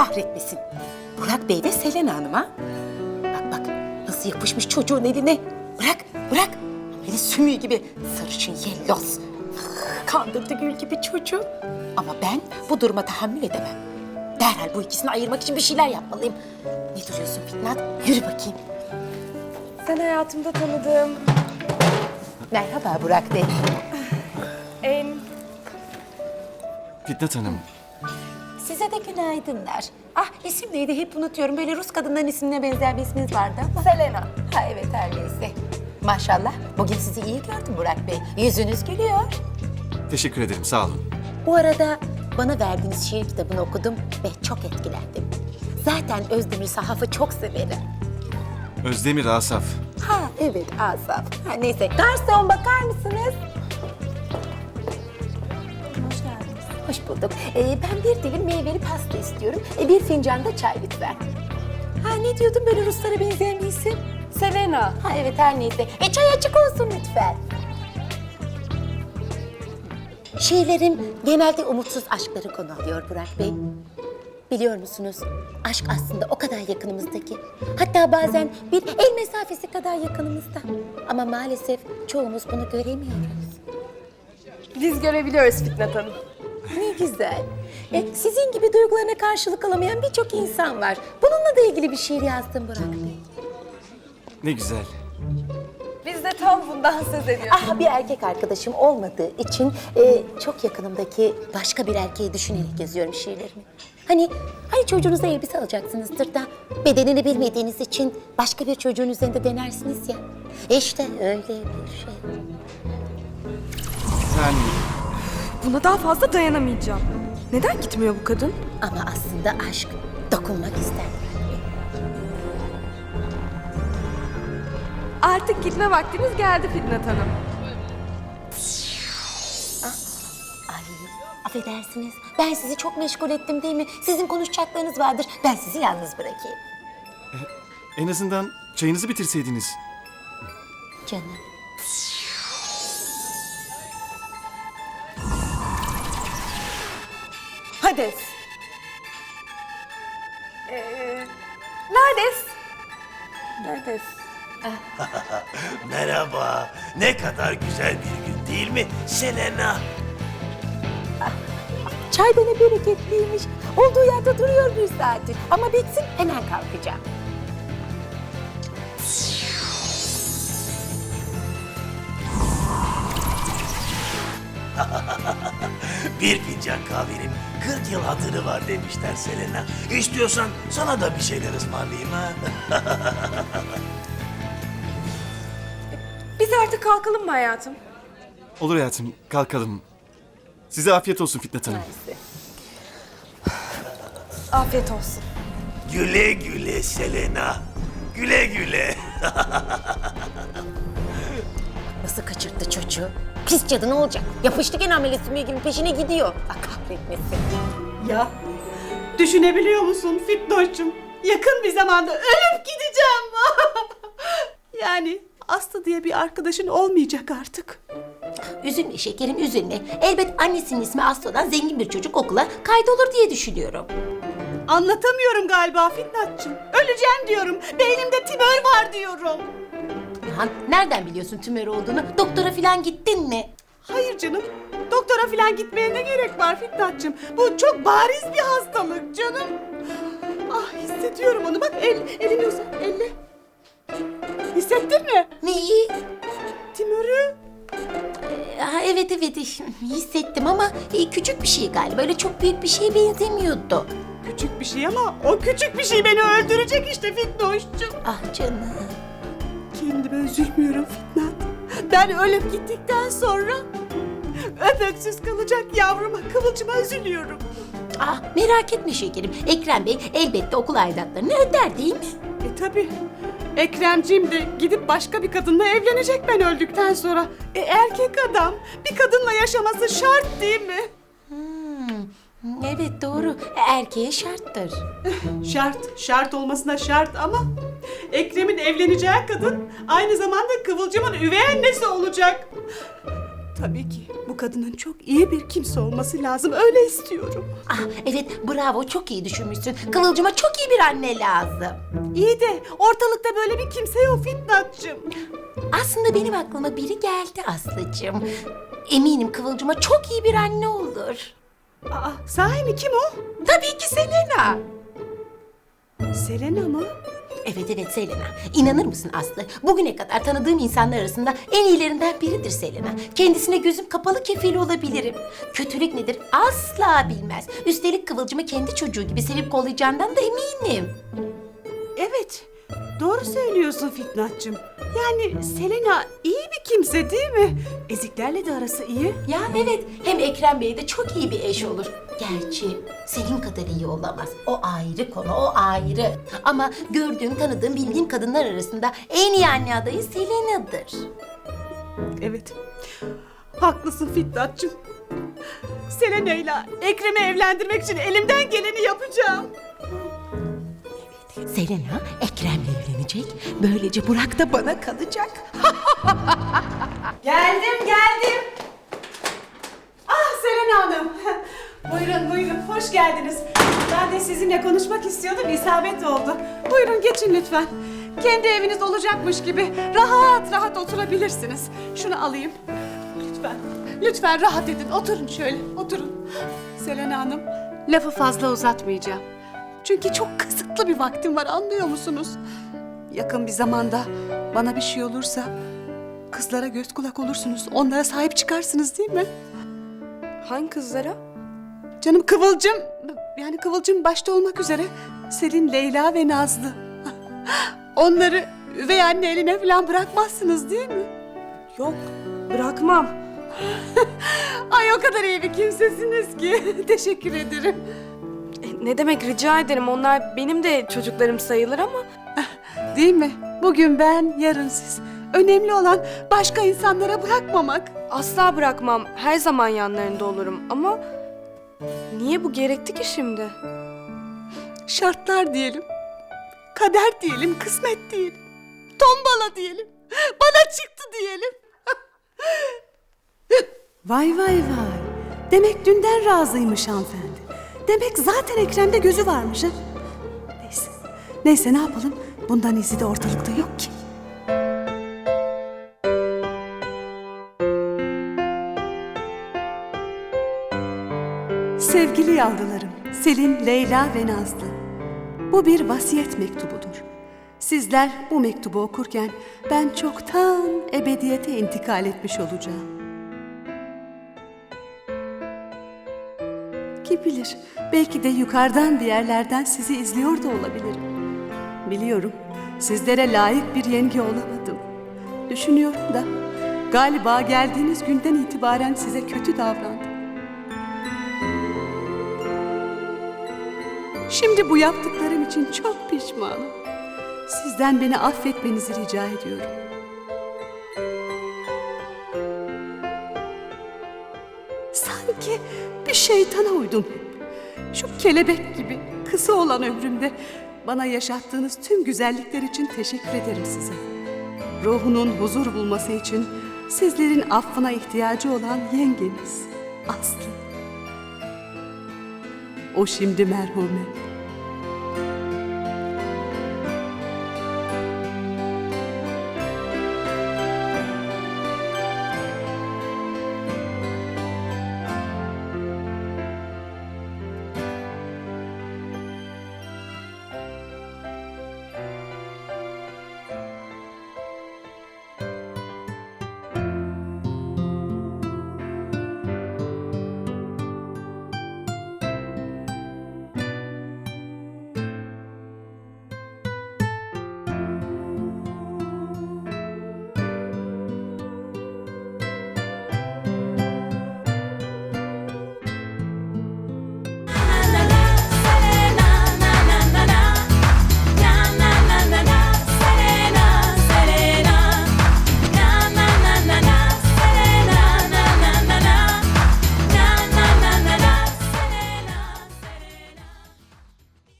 kahretmesin. Burak Bey ve Selena Hanım ha? Bak bak nasıl yapışmış çocuğun eline. Bırak bırak. Böyle sümüğü gibi sarışın yellos. Kandırdı gül gibi çocuğu. Ama ben bu duruma tahammül edemem. Derhal bu ikisini ayırmak için bir şeyler yapmalıyım. Ne duruyorsun Fitnat? Yürü bakayım. Sen hayatımda tanıdığım Merhaba Burak Bey. en Fitnat Hanım, Size de günaydınlar. Ah isim neydi hep unutuyorum. Böyle Rus kadınların ismine benzer bir isminiz vardı ama. Selena. Ha evet her neyse. Maşallah bugün sizi iyi gördüm Burak Bey. Yüzünüz gülüyor. teşekkür ederim, sağ olun. Bu arada bana verdiğiniz şiir kitabını okudum ve çok etkilendim. Zaten Özdemir Sahaf'ı çok severim. Özdemir Asaf. Ha evet Asaf. Ha, neyse. Garson bakar mısınız? Hoş bulduk. Ee, ben bir dilim meyveli pasta istiyorum. Ee, bir fincan da çay lütfen. Ha ne diyordum böyle Ruslara benzeyen bir isim? Selena. Ha evet her neyse. E çay açık olsun lütfen. Şiirlerim genelde umutsuz aşkları konu alıyor Burak Bey. Biliyor musunuz? Aşk aslında o kadar yakınımızdaki. Hatta bazen bir el mesafesi kadar yakınımızda. Ama maalesef çoğumuz bunu göremiyoruz. Biz görebiliyoruz Fitnat Hanım. Ne güzel. E, sizin gibi duygularına karşılık alamayan birçok insan var. Bununla da ilgili bir şiir yazdım Burak Bey. Ne güzel. Biz de tam bundan söz ediyoruz. Ah bir erkek arkadaşım olmadığı için e, çok yakınımdaki başka bir erkeği düşünerek yazıyorum şiirlerimi. Hani hani çocuğunuza elbise alacaksınızdır da bedenini bilmediğiniz için başka bir çocuğun üzerinde denersiniz ya. İşte öyle bir şey. Sen Buna daha fazla dayanamayacağım. Neden gitmiyor bu kadın? Ama aslında aşk dokunmak ister. Artık gitme vaktiniz geldi Fitnat Hanım. Ay affedersiniz ben sizi çok meşgul ettim değil mi? Sizin konuşacaklarınız vardır ben sizi yalnız bırakayım. en azından çayınızı bitirseydiniz. Canım. Hades. Ee, Nerdes? Nerdes? Merhaba. Ne kadar güzel bir gün değil mi Selena? Çay ne bereketliymiş. Olduğu yerde duruyor bir saattir. Ama bitsin hemen kalkacağım. Bir fincan kahvenin 40 yıl hatırı var demişler Selena. İstiyorsan sana da bir şeyler ısmarlayayım ha. Biz artık kalkalım mı hayatım? Olur hayatım, kalkalım. Size afiyet olsun Fitnat Hanım. Afiyet olsun. güle güle Selena. Güle güle. Kaçırttı çocuğu? Pis cadı ne olacak? Yapıştı gene ameliyatı gibi peşine gidiyor. Ah kahretmesin. Ya düşünebiliyor musun Fitnoş'cum? Yakın bir zamanda ölüp gideceğim. yani Aslı diye bir arkadaşın olmayacak artık. Üzülme şekerim üzülme. Elbet annesinin ismi Aslı olan zengin bir çocuk okula kaydolur diye düşünüyorum. Anlatamıyorum galiba Fitnatçım. Öleceğim diyorum. Beynimde tümör var diyorum. Ya nereden biliyorsun tümör olduğunu? Doktora falan gittin mi? Hayır canım. Doktora falan gitmeye ne gerek var Fitnatçım? Bu çok bariz bir hastalık canım. Ah hissediyorum onu. Bak el, elini uzat. Elle. Hissettin mi? Neyi? Tümörü. Ha, evet evet hissettim ama e, küçük bir şey galiba. Öyle çok büyük bir şeye benzemiyordu. Küçük bir şey ama o küçük bir şey beni öldürecek işte Fitnoş'cum. Ah canım. Kendime üzülmüyorum Fitnat. Ben ölüp gittikten sonra öpöksüz kalacak yavruma Kıvılcım'a üzülüyorum. Ah merak etme şekerim. Ekrem Bey elbette okul aidatlarını öder değil mi? E tabi. Ekremciğim de gidip başka bir kadınla evlenecek ben öldükten sonra. E erkek adam bir kadınla yaşaması şart değil mi? Hmm, evet doğru. Erkeğe şarttır. Şart, şart olmasına şart ama Ekrem'in evleneceği kadın aynı zamanda Kıvılcım'ın üvey annesi olacak. Tabii ki bu kadının çok iyi bir kimse olması lazım. Öyle istiyorum. Ah evet bravo çok iyi düşünmüşsün. Kıvılcıma çok iyi bir anne lazım. İyi de ortalıkta böyle bir kimse yok Fitnatçım. Aslında benim aklıma biri geldi Aslı'cığım. Eminim Kıvılcıma çok iyi bir anne olur. Aa, sahi mi kim o? Tabii ki Selena. Selena mı? Evet evet Selena. İnanır mısın Aslı? Bugüne kadar tanıdığım insanlar arasında en iyilerinden biridir Selena. Kendisine gözüm kapalı kefil olabilirim. Kötülük nedir asla bilmez. Üstelik Kıvılcım'ı kendi çocuğu gibi sevip kollayacağından da eminim. Evet. Doğru söylüyorsun Fitnatçım. Yani Selena iyi bir kimse değil mi? Eziklerle de arası iyi. Ya evet hem Ekrem Bey de çok iyi bir eş olur. Gerçi senin kadar iyi olamaz. O ayrı konu, o ayrı. Ama gördüğüm, tanıdığım, bildiğim kadınlar arasında en iyi anne adayı Selena'dır. Evet. Haklısın Fitnatçım. Selena'yla Ekrem'i evlendirmek için elimden geleni yapacağım. Selena Ekrem'le evlenecek. Böylece Burak da bana kalacak. Geldim geldim. Ah Selena Hanım. buyurun buyurun hoş geldiniz. Ben de sizinle konuşmak istiyordum isabet oldu. Buyurun geçin lütfen. Kendi eviniz olacakmış gibi rahat rahat oturabilirsiniz. Şunu alayım. Lütfen. Lütfen rahat edin. Oturun şöyle. Oturun. Selena Hanım lafı fazla uzatmayacağım. Çünkü çok kısıtlı bir vaktim var anlıyor musunuz? Yakın bir zamanda bana bir şey olursa Kızlara göz kulak olursunuz. Onlara sahip çıkarsınız değil mi? Hangi kızlara? Canım Kıvılcım, yani Kıvılcım başta olmak üzere Selin, Leyla ve Nazlı. Onları üvey anne eline falan bırakmazsınız değil mi? Yok, bırakmam. Ay o kadar iyi bir kimsesiniz ki. Teşekkür ederim. Ne demek rica ederim. Onlar benim de çocuklarım sayılır ama Değil mi? Bugün ben, yarın siz. Önemli olan başka insanlara bırakmamak. asla bırakmam. Her zaman yanlarında olurum ama niye bu gerekti ki şimdi? Şartlar diyelim. Kader diyelim, kısmet diyelim. Tombala diyelim. Bana çıktı diyelim. vay vay vay. Demek dünden razıymış hanımefendi. Demek zaten Ekrem'de gözü varmış ha. Neyse. Neyse ne yapalım? Bundan izi de ortalıkta yok ki. Sevgili yavrularım, Selin, Leyla ve Nazlı. Bu bir vasiyet mektubudur. Sizler bu mektubu okurken ben çoktan ebediyete intikal etmiş olacağım. Kim bilir, belki de yukarıdan bir yerlerden sizi izliyor da olabilirim. Biliyorum, sizlere layık bir yenge olamadım. Düşünüyorum da, galiba geldiğiniz günden itibaren size kötü davrandım. Şimdi bu yaptıklarım için çok pişmanım. Sizden beni affetmenizi rica ediyorum. Şeytana uydum hep. Şu kelebek gibi kısa olan ömrümde bana yaşattığınız tüm güzellikler için teşekkür ederim size. Ruhunun huzur bulması için sizlerin affına ihtiyacı olan yengeniz Aslı. O şimdi merhumet.